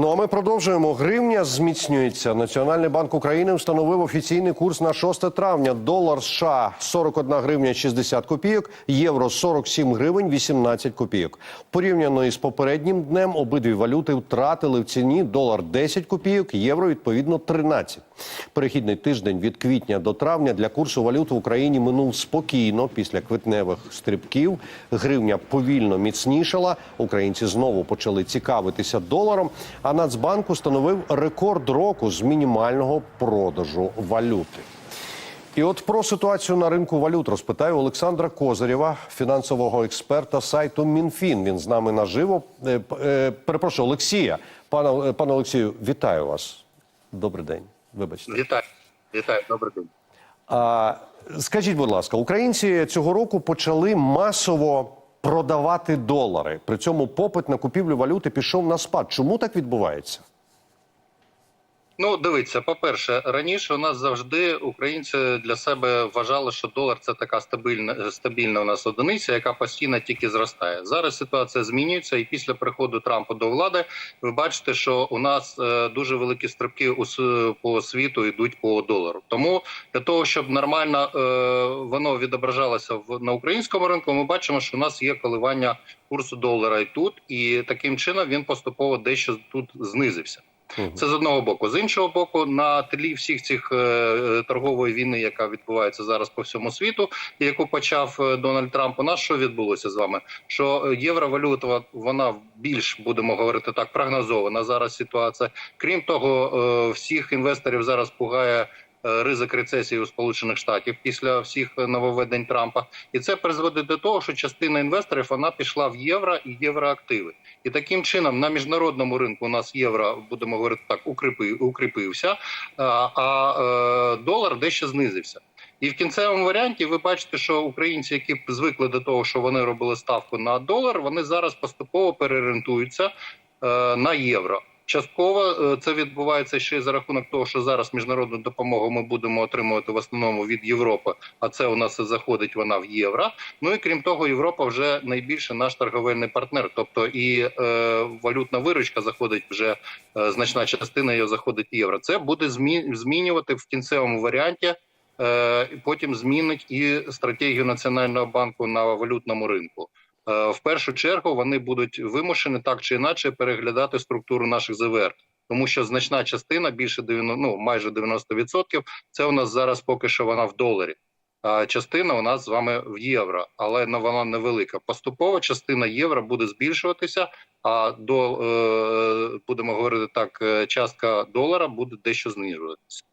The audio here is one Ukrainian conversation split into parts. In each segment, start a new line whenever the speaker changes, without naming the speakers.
Ну а ми продовжуємо. Гривня зміцнюється. Національний банк України встановив офіційний курс на 6 травня. Долар США 41 гривня 60 копійок, євро 47 гривень 18 копійок. Порівняно із попереднім днем обидві валюти втратили в ціні долар 10 копійок, євро відповідно 13. Перехідний тиждень від квітня до травня для курсу валют в Україні минув спокійно після квитневих стрибків. Гривня повільно міцнішала. Українці знову почали цікавитися доларом. А Нацбанк установив рекорд року з мінімального продажу валюти. І от про ситуацію на ринку валют розпитаю Олександра Козирєва, фінансового експерта сайту МінФін. Він з нами наживо. Е, е, Перепрошую, Олексія. Пане, пане Олексію, вітаю вас. Добрий день. Вибачте.
Вітаю, вітаю, добрий день.
А, скажіть, будь ласка, українці цього року почали масово продавати долари. При цьому попит на купівлю валюти пішов на спад. Чому так відбувається?
Ну, дивіться, по-перше, раніше у нас завжди українці для себе вважали, що долар це така стабільна стабільна у нас одиниця, яка постійно тільки зростає. Зараз ситуація змінюється, і після приходу Трампа до влади ви бачите, що у нас е, дуже великі стрибки по світу йдуть по долару. Тому для того, щоб нормально е, воно відображалося в на українському ринку, ми бачимо, що у нас є коливання курсу долара і тут, і таким чином він поступово дещо тут знизився. Це з одного боку. З іншого боку, на тлі всіх цих е, торгової війни, яка відбувається зараз по всьому світу, яку почав е, Дональд Трамп, у нас що відбулося з вами? Що е, євровалюта вона більш будемо говорити так, прогнозована зараз ситуація. Крім того, всіх інвесторів зараз пугає. Е, Ризик рецесії у Сполучених Штатів після всіх нововведень Трампа, і це призводить до того, що частина інвесторів вона пішла в євро і євроактиви. І таким чином на міжнародному ринку у нас євро, будемо говорити так, укріпи, укріпився, а, а е, долар дещо знизився. І в кінцевому варіанті ви бачите, що українці, які звикли до того, що вони робили ставку на долар, вони зараз поступово переорієнтуються е, на євро. Частково е, це відбувається ще й за рахунок того, що зараз міжнародну допомогу ми будемо отримувати в основному від Європи, а це у нас і заходить вона в євро. Ну і крім того, Європа вже найбільше наш торговельний партнер. Тобто і е, валютна виручка заходить вже е, значна частина його заходить в євро. Це буде змі- змінювати в кінцевому варіанті. Е, потім змінить і стратегію національного банку на валютному ринку. Е, в першу чергу вони будуть вимушені так чи інакше переглядати структуру наших ЗВР. Тому що значна частина, більше 90, ну майже 90%, це у нас зараз поки що вона в доларі. А частина у нас з вами в євро, але вона невелика. Поступово частина євро буде збільшуватися, а до е, будемо говорити так, е, частка долара буде дещо знижуватися.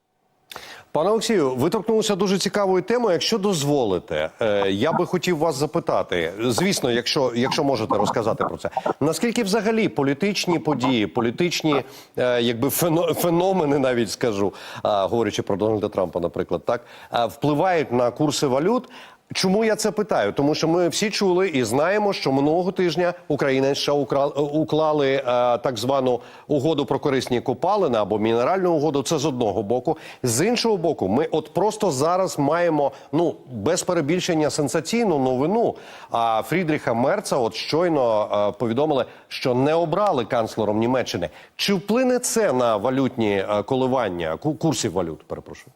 Пане Олексію, ви торкнулися дуже цікавої теми. Якщо дозволите, е, я би хотів вас запитати. Звісно, якщо, якщо можете розказати про це, наскільки взагалі політичні події, політичні е, якби фено- феномени, навіть скажу, говорячи про Дональда Трампа, наприклад, так впливають на курси валют. Чому я це питаю? Тому що ми всі чули і знаємо, що минулого тижня Україна США уклали е, так звану угоду про корисні копалини або мінеральну угоду. Це з одного боку. З іншого боку, ми от просто зараз маємо ну без перебільшення сенсаційну новину. А Фрідріха Мерца, от щойно е, повідомили, що не обрали канцлером Німеччини. Чи вплине це на валютні е, коливання ку- курсів валют? Перепрошую.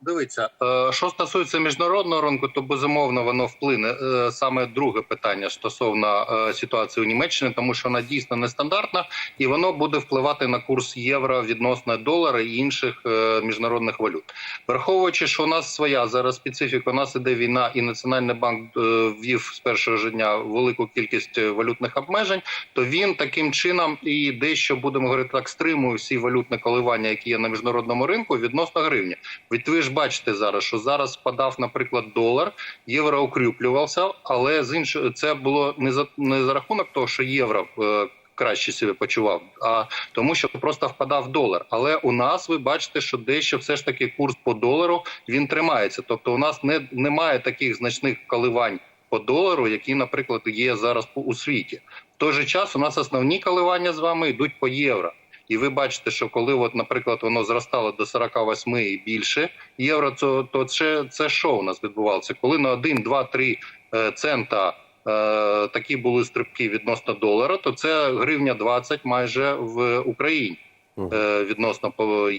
Дивіться, е, що стосується міжнародного ринку, то безумовно воно вплине Е, саме друге питання стосовно е, ситуації у Німеччині, тому що вона дійсно нестандартна, і воно буде впливати на курс євро відносно долара і інших міжнародних валют. Враховуючи, що у нас своя зараз специфіка, у нас іде війна, і Національний банк ввів з першого ж дня велику кількість валютних обмежень, то він таким чином і дещо будемо говорити так, стримує всі валютні коливання, які є на міжнародному ринку відносно гривні. Ви ж бачите зараз, що зараз спадав, наприклад, долар, євро укріплювався, але з іншого це було не за не за рахунок того, що євро. е, Краще себе почував, а тому, що просто впадав долар. Але у нас ви бачите, що дещо все ж таки курс по долару він тримається. Тобто, у нас не немає таких значних коливань по долару, які, наприклад, є зараз у світі. В той же час у нас основні коливання з вами йдуть по євро. І ви бачите, що коли, от, наприклад, воно зростало до 48 і більше євро, то, то це, це що у нас відбувалося? Коли на 1, 2, 3 е, цента е, такі були стрибки відносно долара, то це гривня 20 майже в Україні е, відносно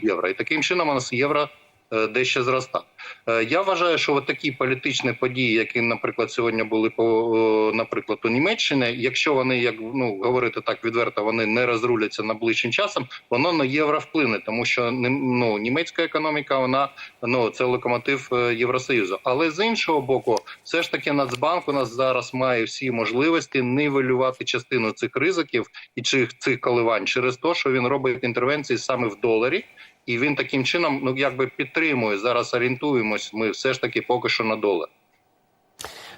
євро. І таким чином у нас євро дещо зростає. Е, Я вважаю, що от такі політичні події, які, наприклад, сьогодні були по наприклад у Німеччині, якщо вони, як ну говорити так відверто, вони не розруляться найближчим часом, воно на євро вплине, тому що ну, німецька економіка, вона ну це локомотив е, Євросоюзу. Але з іншого боку, все ж таки Нацбанк у нас зараз має всі можливості нивелювати частину цих ризиків і цих коливань через те, що він робить інтервенції саме в доларі. І він таким чином, ну якби підтримує зараз. Орієнтуємось. Ми все ж таки поки що на долар.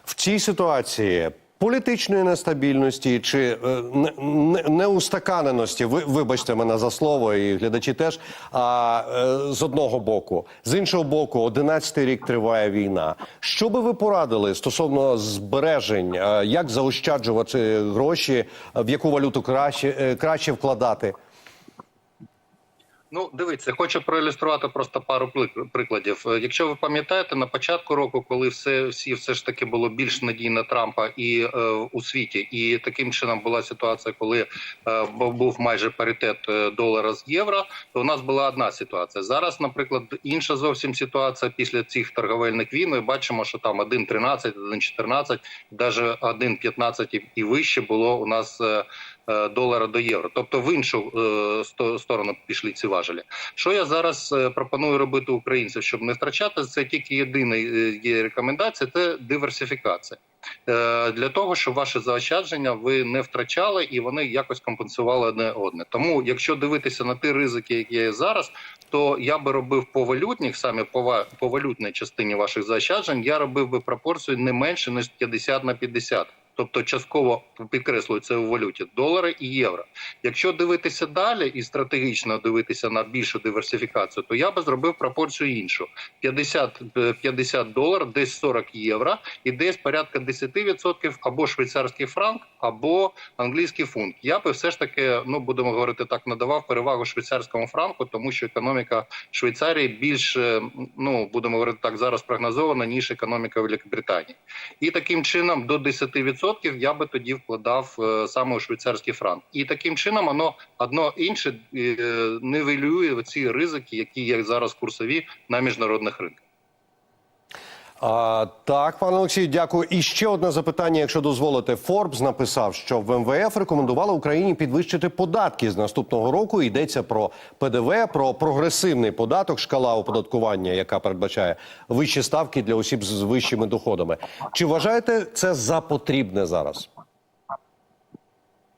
В цій ситуації політичної нестабільності чи е, не- не- ви вибачте мене за слово, і глядачі теж. А е, з одного боку, з іншого боку, 11-й рік триває війна. Що би ви порадили стосовно збережень, е, як заощаджувати гроші, в яку валюту краще, е, краще вкладати?
Ну, дивіться, хочу проілюструвати просто пару прик- прикладів. Е, Якщо ви пам'ятаєте, на початку року, коли все всі все ж таки було більш надійно Трампа і е, у світі, і таким чином була ситуація, коли е, був майже паритет е, долара з євро, то у нас була одна ситуація. Зараз, наприклад, інша зовсім ситуація після цих торговельних війн. Ми бачимо, що там 1,13, 1,14, навіть 1,15 і- вище було у нас. е, долара до євро, тобто в іншу е, сторону пішли ці важелі. Що я зараз е, пропоную робити українцям, щоб не втрачати, це тільки єдина е, є рекомендація це диверсифікація. Е, Для того щоб ваше заощадження ви не втрачали і вони якось компенсували одне одне. Тому, якщо дивитися на ті ризики, які є зараз, то я би робив по валютних, саме по валютній частині ваших заощаджень, я робив би пропорцію не менше ніж 50 на 50. Тобто частково підкреслюю це у валюті долари і євро. Якщо дивитися далі і стратегічно дивитися на більшу диверсифікацію, то я би зробив пропорцію іншу: 50, е, 50 долар, десь 40 євро, і десь порядка 10% або швейцарський франк, або англійський фунт. Я би все ж таки, ну будемо говорити так, надавав перевагу швейцарському франку, тому що економіка Швейцарії більш ну будемо говорити так зараз прогнозована ніж економіка Великобританії. І таким чином до 10% я би тоді вкладав е, саме у швейцарський франк. І таким чином воно одно інше е, нивелює ці ризики, які є зараз курсові на міжнародних ринках.
А, так, пане Олексію, дякую. І ще одне запитання, якщо дозволите. Форбс написав, що в МВФ рекомендували Україні підвищити податки з наступного року. Йдеться про ПДВ, про прогресивний податок, шкала оподаткування, яка передбачає вищі ставки для осіб з вищими доходами. Чи вважаєте це за потрібне зараз?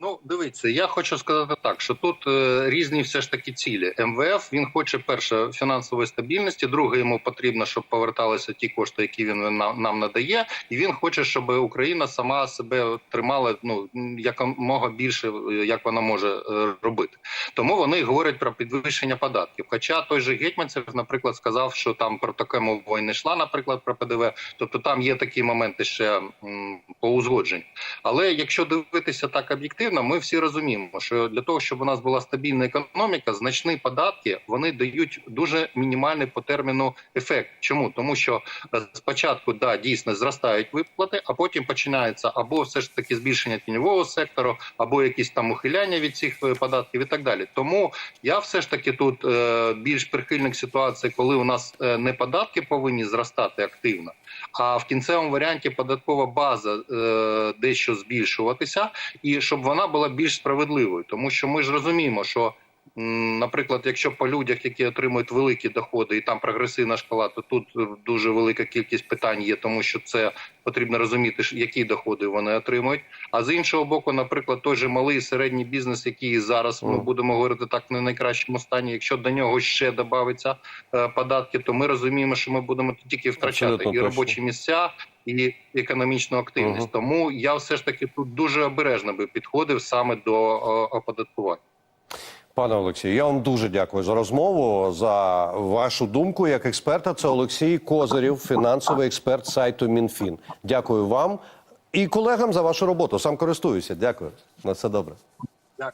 Ну, дивіться, я хочу сказати так, що тут е, різні все ж таки цілі. МВФ він хоче перше фінансової стабільності. Друге, йому потрібно, щоб поверталися ті кошти, які він нам, нам надає, і він хоче, щоб Україна сама себе тримала ну якомога більше, як вона може е, робити. Тому вони говорять про підвищення податків. Хоча той же гетьманцев, наприклад, сказав, що там про таке мова не йшла, наприклад, про ПДВ. Тобто там є такі моменти ще м, по узгодженню. Але якщо дивитися так об'єктивно, ми всі розуміємо, що для того, щоб у нас була стабільна економіка, значні податки вони дають дуже мінімальний по терміну ефект. Чому тому, що е, спочатку да дійсно зростають виплати, а потім починається або все ж таки збільшення тіньового сектору, або якісь там ухиляння від цих е, податків і так далі. Тому я все ж таки тут е, більш прихильник ситуації, коли у нас е, не податки повинні зростати активно, а в кінцевому варіанті податкова база е, дещо збільшуватися, і щоб вона була більш справедливою, тому що ми ж розуміємо, що. Наприклад, якщо по людях, які отримують великі доходи, і там прогресивна шкала, то тут е, дуже велика кількість питань є, тому що це потрібно розуміти, які доходи вони отримують. А з іншого боку, наприклад, той же малий і середній бізнес, який зараз ми будемо говорити так не найкращому стані. Якщо до нього ще додаються е, податки, то ми розуміємо, що ми будемо тільки втрачати і робочі місця, і економічну активність.
Мгм.
Тому я все ж таки тут дуже обережно би підходив саме до оподаткування.
Пане Олексію, я вам дуже дякую за розмову, за вашу думку як експерта. Це Олексій Козирів, фінансовий експерт сайту МінФін. Дякую вам і колегам за вашу роботу. Сам користуюся. Дякую. На все добре.
Дякую.